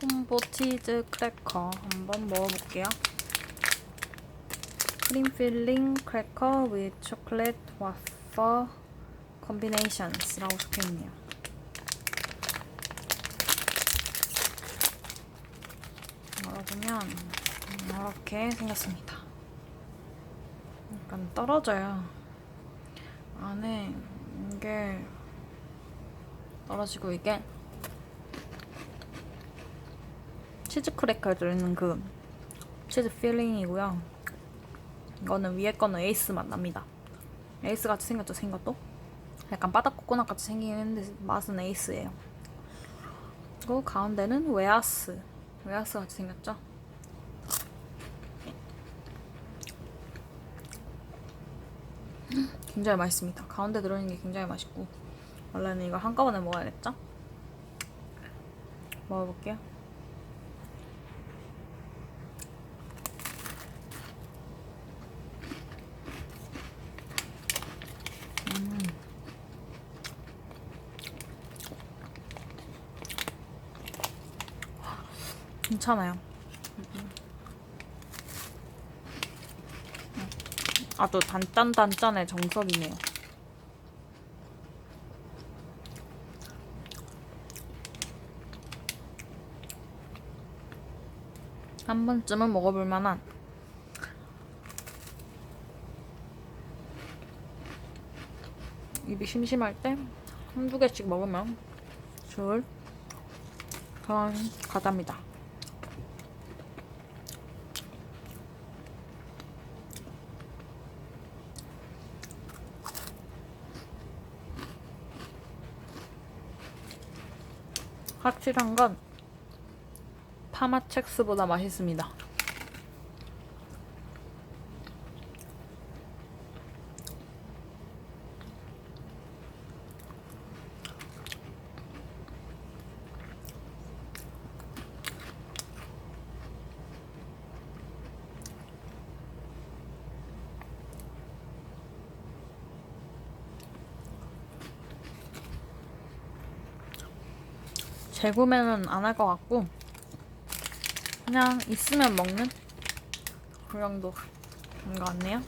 콤보 치즈 크래커 한번 먹어볼게요. 크림 필링 크래커 with chocolate waffle combinations라고 적혀있네요. 열어보면 이렇게 생겼습니다. 약간 떨어져요. 안에 이게 떨어지고 이게 치즈 크래커 들어있는 그 치즈 필링이고요. 이거는 위에 거는 에이스 맛 납니다. 에이스 같이 생겼죠, 생것도? 약간 바닥 코코넛 같이 생기긴 했는데 맛은 에이스예요. 그리고 가운데는 웨아스. 웨아스 같이 생겼죠? 굉장히 맛있습니다. 가운데 들어있는 게 굉장히 맛있고 원래는 이거 한꺼번에 먹어야겠죠? 먹어볼게요. 괜찮아요. 아주 단짠단짠의 정석이네요. 한 번쯤은 먹어볼 만한 입이 심심할 때 한두 개씩 먹으면 좋을 그런 과자입니다. 확실한 건 파마첵스보다 맛있습니다. 재구매는 안 할 것 같고 그냥 있으면 먹는 그 정도 인 것 같네요.